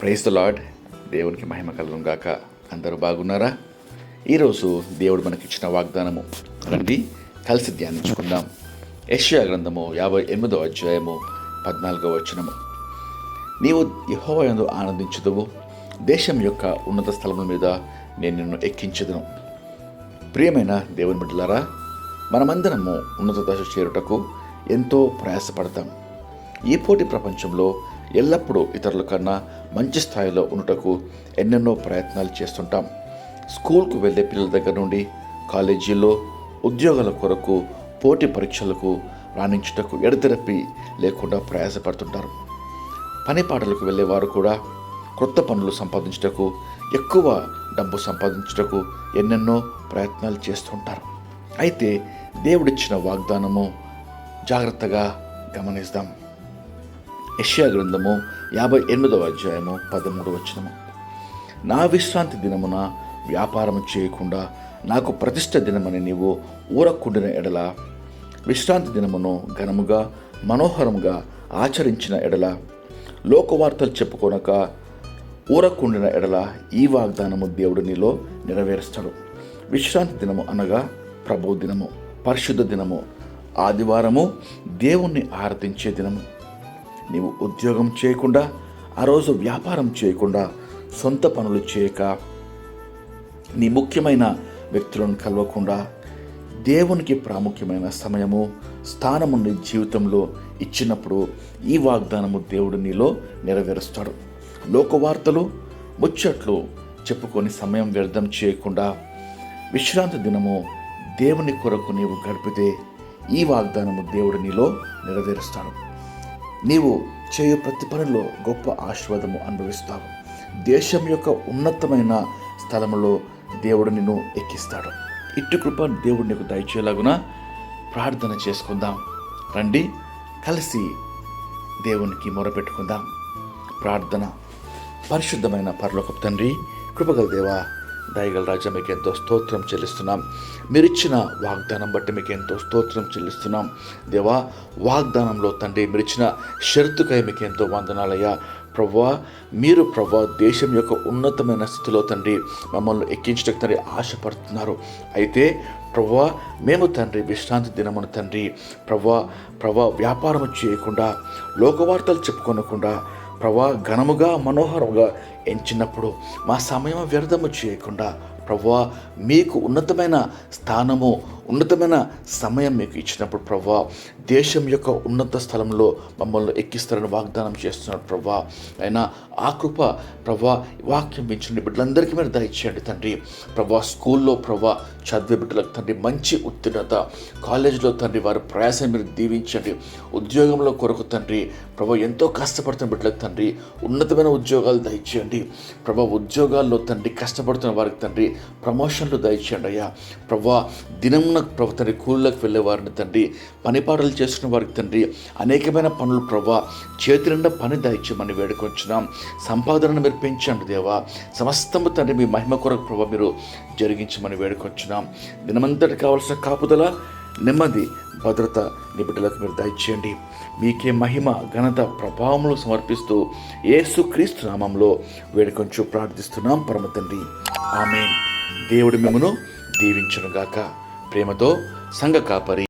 Praise the lord దేవునికి మహిమ కలుగును గాక. అందరూ బాగున్నారా? ఈరోజు దేవుడు మనకిచ్చిన వాగ్దానము. రండి కలిసి ధ్యానించుకుందాం. యష్యా గ్రంథము యాభై ఎనిమిదో అధ్యాయము పద్నాలుగో వచనము. నీవు యహోవయందు ఆనందించుదువు. దేశం యొక్క ఉన్నత స్థలముల మీద నేను నిన్ను ఎక్కించదును. ప్రియమైన దేవుని బిడ్డలారా మనమందరము ఉన్నత దశ చేరుటకు ఎంతో ప్రయాసపడతాం. ఈ పోటీ ప్రపంచంలో ఎల్లప్పుడూ ఇతరుల కన్నా మంచి స్థాయిలో ఉండటకు ఎన్నెన్నో ప్రయత్నాలు చేస్తుంటాం. స్కూల్కు వెళ్ళే పిల్లల దగ్గర నుండి కాలేజీల్లో ఉద్యోగాల కొరకు పోటీ పరీక్షలకు రాణించుటకు ఎడతెరపి లేకుండా ప్రయాసపడుతుంటారు. పని పాటలకు వెళ్ళేవారు కూడా క్రొత్త పనులు సంపాదించుటకు ఎక్కువ డబ్బు సంపాదించుటకు ఎన్నెన్నో ప్రయత్నాలు చేస్తుంటారు. అయితే దేవుడిచ్చిన వాగ్దానము జాగ్రత్తగా గమనిస్తాం. యష్యా గ్రంథము యాభై ఎనిమిదవ అధ్యాయము పదమూడు వచనము. నా విశ్రాంతి దినమున వ్యాపారం చేయకుండా నాకు ప్రతిష్ట దినమని నీవు ఊరకుండిన ఎడల విశ్రాంతి దినమును ఘనముగా మనోహరముగా ఆచరించిన ఎడల లోకవార్తలు చెప్పుకొనక ఊరకుండిన ఎడల ఈ వాగ్దానము దేవుడు నీలో నెరవేరుస్తాడు. విశ్రాంతి దినము అనగా ప్రభు దినము పరిశుద్ధ దినము ఆదివారము దేవుణ్ణి ఆరాధించే దినము. నీవు ఉద్యోగం చేయకుండా ఆ రోజు వ్యాపారం చేయకుండా సొంత పనులు చేయక నీ ముఖ్యమైన వ్యక్తులను కలవకుండా దేవునికి ప్రాముఖ్యమైన సమయము స్థానము నీ జీవితంలో ఇచ్చినప్పుడు ఈ వాగ్దానము దేవుడు నీలో నెరవేరుస్తాడు. లోకవార్తలు ముచ్చట్లు చెప్పుకొని సమయం వ్యర్థం చేయకుండా విశ్రాంతి దినము దేవుని కొరకు నీవు గడిపితే ఈ వాగ్దానము దేవుడు నీలో నెరవేరుస్తాడు. నీవు చేయు ప్రతి పనిలో గొప్ప ఆశీర్వాదము అనుభవిస్తావు. దేశం యొక్క ఉన్నతమైన స్థలంలో దేవుడు నిన్ను ఎక్కిస్తాడు. ఇట్టు కృప దేవుడు నీకు దయచేలాగున ప్రార్థన చేసుకుందాం. రండి కలిసి దేవునికి మొరపెట్టుకుందాం. ప్రార్థన. పరిశుద్ధమైన పరలోకపు తండ్రి కృపగల దేవా దయగల రాజా మీకు ఎంతో స్తోత్రం చెల్లిస్తున్నాం. మీరు ఇచ్చిన వాగ్దానం బట్టి మీకు ఎంతో స్తోత్రం చెల్లిస్తున్నాం. దేవా వాగ్దానంలో తండ్రి మీరు ఇచ్చిన షరతుకై మీకు ఎంతో వందనాలయ్యా. ప్రవ్వా మీరు ప్రవ్వా దేశం యొక్క ఉన్నతమైన స్థితిలో తండ్రి మమ్మల్ని ఎక్కించడానికి తండ్రి ఆశపడుతున్నారు. అయితే ప్రవ్వా మేము తండ్రి విశ్రాంతి దినమును తండ్రి ప్రవ్వా ప్రవ్వా వ్యాపారం చేయకుండా లోకవార్తలు చెప్పుకొనకుండా ప్రభా ఘనముగా మనోహరముగా ఎంచినప్పుడు మా సమయం వ్యర్థము చేయకుండా ప్రభా మీకు ఉన్నతమైన స్థానము ఉన్నతమైన సమయం మీకు ఇచ్చినప్పుడు ప్రభా దేశం యొక్క ఉన్నత స్థలంలో మమ్మల్ని ఎక్కిస్తారని వాగ్దానం చేస్తున్నారు ప్రభా అయినా ఆ కృప ప్రభా వాక్యం పెంచండి బిడ్డలందరికీ మీరు దయచేయండి తండ్రి. ప్రవ్వా స్కూల్లో ప్రభా చదివే బిడ్డలకు తండ్రి మంచి ఉత్తీర్ణత. కాలేజీలో తండ్రి వారి ప్రయాసం మీరు దీవించండి. ఉద్యోగంలో కొరకు తండ్రి ప్రభా ఎంతో కష్టపడుతున్న బిడ్డలకు తండ్రి ఉన్నతమైన ఉద్యోగాలు దయచేయండి. ప్రభా ఉద్యోగాల్లో తండ్రి కష్టపడుతున్న వారికి తండ్రి ప్రమోషన్లు దయచేయండి అయ్యా. ప్రభా దినమున ప్రభు తండ్రి కూలీలకు వెళ్ళే వారిని తండ్రి పనిపాటలు చేసుకున్న వారికి తండ్రి అనేకమైన పనులు ప్రభా చేతి నిండా పని దయచేయమని వేడుకొంచున్నాం. సంపాదనను మీరు పెంచండి దేవా. సమస్తము తండ్రి మీ మహిమ కొరకు ప్రభా మీరు జరిగించమని వేడుకొంచున్నాం. దినమంతటి కావాల్సిన కాపుదల నెమ్మది భద్రత నీ బిడ్డలకు మీరు దయచేయండి. మీకే మహిమ ఘనత ప్రభావములు సమర్పిస్తూ ఏసు క్రీస్తు నామంలో వేడుకొంచు ప్రార్థిస్తున్నాం పరమ తండ్రి. ఆమె దేవుడు మిమ్మను దీవించునుగాక. ప్రేమతో సంఘ కాపరి.